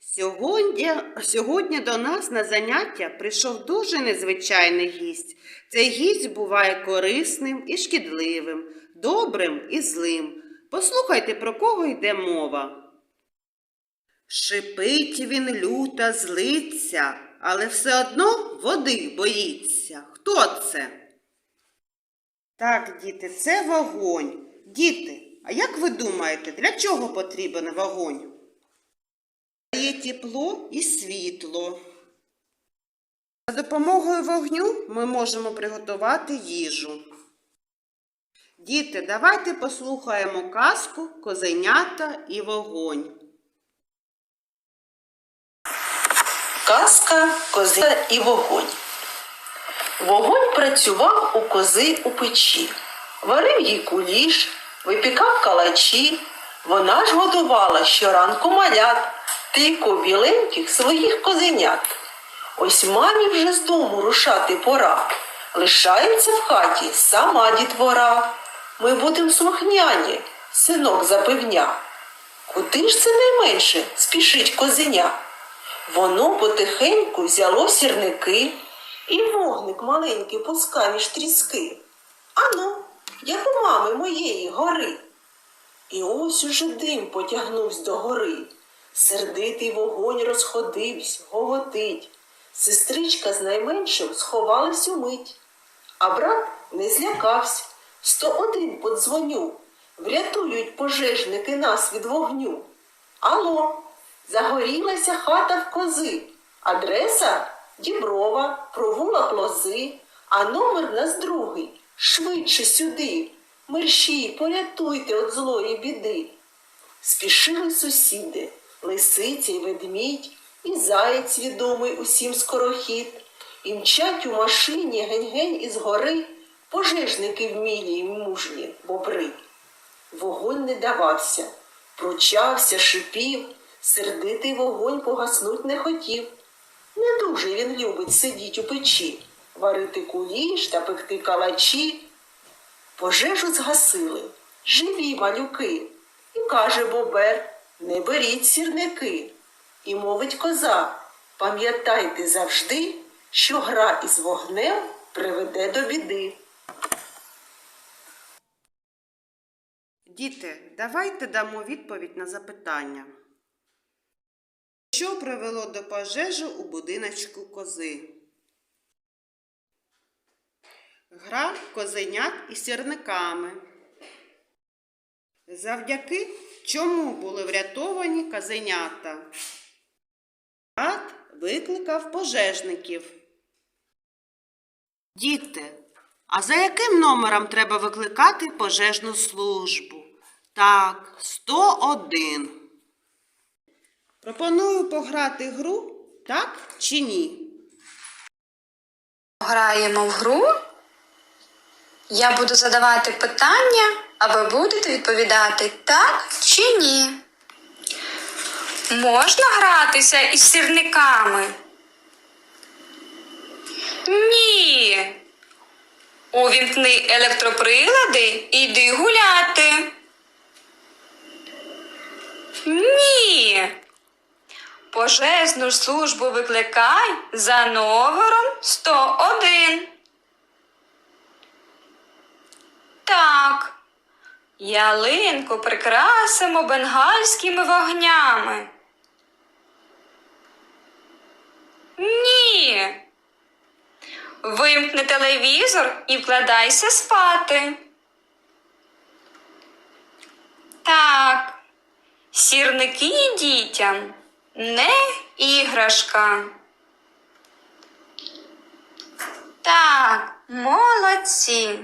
Сьогодні, сьогодні до нас на заняття прийшов дуже незвичайний гість. Цей гість буває корисним і шкідливим, добрим і злим. Послухайте, про кого йде мова. Шипить він люта, злиться, але все одно води боїться. Хто це? Так, діти, це вогонь. Діти, а як ви думаєте, для чого потрібен вогонь? Дає тепло і світло. За допомогою вогню ми можемо приготувати їжу. Діти, давайте послухаємо казку Козенята і вогонь. Казка Коза і вогонь. Вогонь працював у кози у печі, варив їй куліш, випікав калачі. Вона ж годувала щоранку малят, тико біленьких своїх козенят. Ось мамі вже з дому рушати пора. Лишається в хаті сама дітвора. Ми будем слухняні, синок запевня. Куди ж це найменше спішить козеня? Воно потихеньку взяло сірники, і вогник маленький пускав між тріски. Ану, як у мами моєї гори. І ось уже дим потягнувся до гори. Сердитий вогонь розходився, гоготить. Сестричка з найменшим сховалась умить. А брат не злякався. Сто один подзвоню. Врятують пожежники нас від вогню. Алло, загорілася хата в кози. Адреса Діброва, провулок лози, а номер нас другий. Швидше сюди. Мерщій, порятуйте від злої біди. Спішили сусіди, лисиця й ведмідь, і заєць відомий усім скорохід. І мчать у машині гень-гень із гори пожежники вмілі й мужні бобри. Вогонь не давався, пручався, шипів, сердитий вогонь погаснуть не хотів. Не дуже він любить сидіть у печі, варити куліш та пекти калачі. Пожежу згасили, живі малюки. І каже бобер, не беріть сірники. І мовить коза, пам'ятайте завжди, що гра із вогнем приведе до біди. Діти, давайте дамо відповідь на запитання. Що привело до пожежі у будиночку кози? Гра козенят із сірниками. Завдяки чому були врятовані козенята? Брат викликав пожежників. Діти, а за яким номером треба викликати пожежну службу? Так, 101. Пропоную пограти гру, так чи ні? Граємо в гру. Я буду задавати питання, а ви будете відповідати так чи ні. Можна гратися із сірниками? Ні. Увімкни електроприлади і йди гуляти. Ні. Пожежну службу викликай за номером 101. Так. Ялинку прикрасимо бенгальськими вогнями. Ні. Вимкни телевізор і вкладайся спати. Так. Сірники дітям не іграшка. Так, молодці.